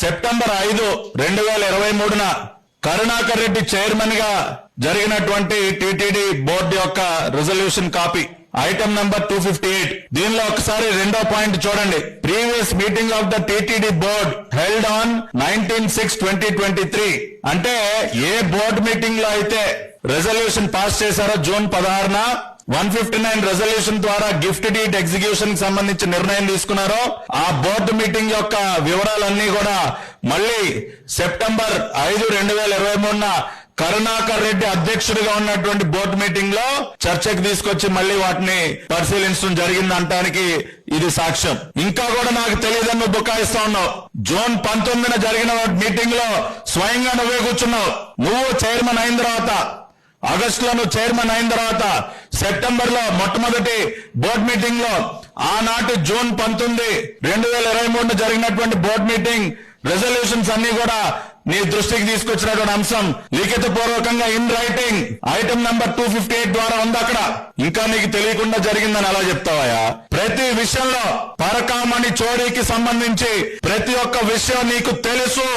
September ఐదు రెండు వేల ఇరవై మూడున కరుణాకర్ రెడ్డి చైర్మన్గా జరిగినటువంటి టిటిడి బోర్డు యొక్క resolution copy. Item number two fifty eight దీనిలో ఒకసారి రెండో పాయింట్ చూడండి. Previous meeting of the TTD board held on nineteen six twenty twenty three. అంటే ఏ బోర్డు మీటింగ్లో అయితే రెజల్యూషన్ పాస్ చేశారో జూన్ పదహారున వన్ ఫిఫ్టీ నైన్ రెజల్యూషన్ ద్వారా గిఫ్ట్ డీట్ ఎగ్జిక్యూషన్ సంబంధించి నిర్ణయం తీసుకున్నారో ఆ బోర్డు మీటింగ్ యొక్క వివరాలన్నీ కూడా మళ్ళీ సెప్టెంబర్ ఐదు రెండు వేల ఇరవై మూడున కరుణాకర్ రెడ్డి అధ్యక్షుడిగా ఉన్నటువంటి బోర్డు మీటింగ్లో చర్చకు తీసుకొచ్చి మళ్ళీ వాటిని పరిశీలించడం జరిగింది అంటానికి ఇది సాక్ష్యం. ఇంకా కూడా నాకు తెలియదని నువ్వు బుకాయిస్తా ఉన్నావు. జూన్ పంతొమ్మిదిన జరిగిన మీటింగ్లో స్వయంగా నువ్వే కూర్చున్నావు. నువ్వు చైర్మన్ అయిన తర్వాత ఆగస్ట్లో చైర్మన్ అయిన తర్వాత సెప్టెంబర్లో మొట్టమొదటి బోర్డు మీటింగ్లో ఆనాటి జూన్ పంతొమ్మిది రెండు వేల ఇరవై మూడున జరిగినటువంటి బోర్డు మీటింగ్ రెజల్యూషన్స్ అన్ని కూడా నీ దృష్టికి తీసుకొచ్చినటువంటి అంశం. లిఖిత పూర్వకంగా in writing item number two fifty eight ద్వారా ఉంది అక్కడ. ఇంకా నీకు తెలియకుండా జరిగిందని అలా చెప్తావా ప్రతి విషయంలో పరకామణి చోరీకి సంబంధించి ప్రతి ఒక్క విషయం నీకు తెలుసు.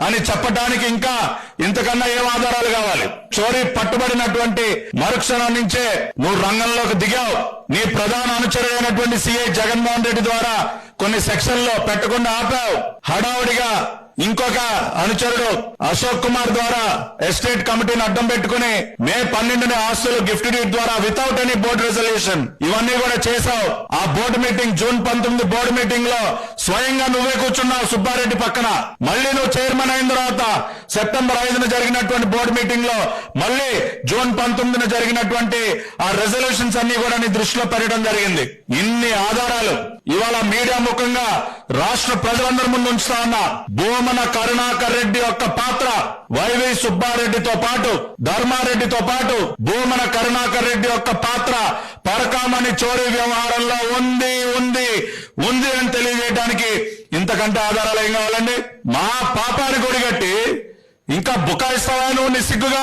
అని చెప్పడానికి ఇంకా ఇంతకన్నా ఏం ఆధారాలు కావాలి? చోరీ పట్టుబడినటువంటి మరుక్షణం నుంచే నువ్వు రంగంలోకి దిగావు. నీ ప్రధాన అనుచరుడైనటువంటి సిఐ జగన్మోహన్ రెడ్డి ద్వారా కొన్ని సెక్షన్లో పెట్టకుండా ఆపావు. హడావుడిగా ఇంకొక అనుచరుడు అశోక్ కుమార్ ద్వారా ఎస్టేట్ కమిటీని అడ్డం పెట్టుకుని మే పన్నెండున ఆస్తులు గిఫ్ట్ డీట్ ద్వారా వితౌట్ ఎనీ బోర్డు రెజల్యూషన్ ఇవన్నీ కూడా చేశావు. ఆ బోర్డు మీటింగ్ జూన్ పంతొమ్మిది బోర్డు మీటింగ్లో స్వయంగా నువ్వే కూర్చున్నావు సుబ్బారెడ్డి పక్కన. మళ్ళీ నువ్వు చైర్మన్ అయిన తర్వాత సెప్టెంబర్ ఐదున జరిగినటువంటి బోర్డు మీటింగ్లో మళ్ళీ జూన్ పంతొమ్మిదిన జరిగినటువంటి ఆ రెజల్యూషన్స్ అన్ని కూడా నీ దృష్టిలో పెట్టడం జరిగింది. ఇన్ని ఆధారాలు. ఇవాళ మీడియా ముఖంగా రాష్ట్ర ప్రజలందరి ముందు ఉంచుతా ఉన్నా. భూమన కరుణాకర్ రెడ్డి యొక్క పాత్ర వైవి సుబ్బారెడ్డితో పాటు ధర్మారెడ్డితో పాటు భూమన కరుణాకర్ రెడ్డి యొక్క పాత్ర పరకామణి చోరీ వ్యవహారంలో ఉంది ఉంది ఉంది అని తెలియజేయడానికి ఇంతకంటే ఆధారాలు ఏం కావాలండి? మా పాపాన్ని కొడిగట్టి ఇంకా బుకాయిస్తావా నువ్వు నిస్సిగ్గుగా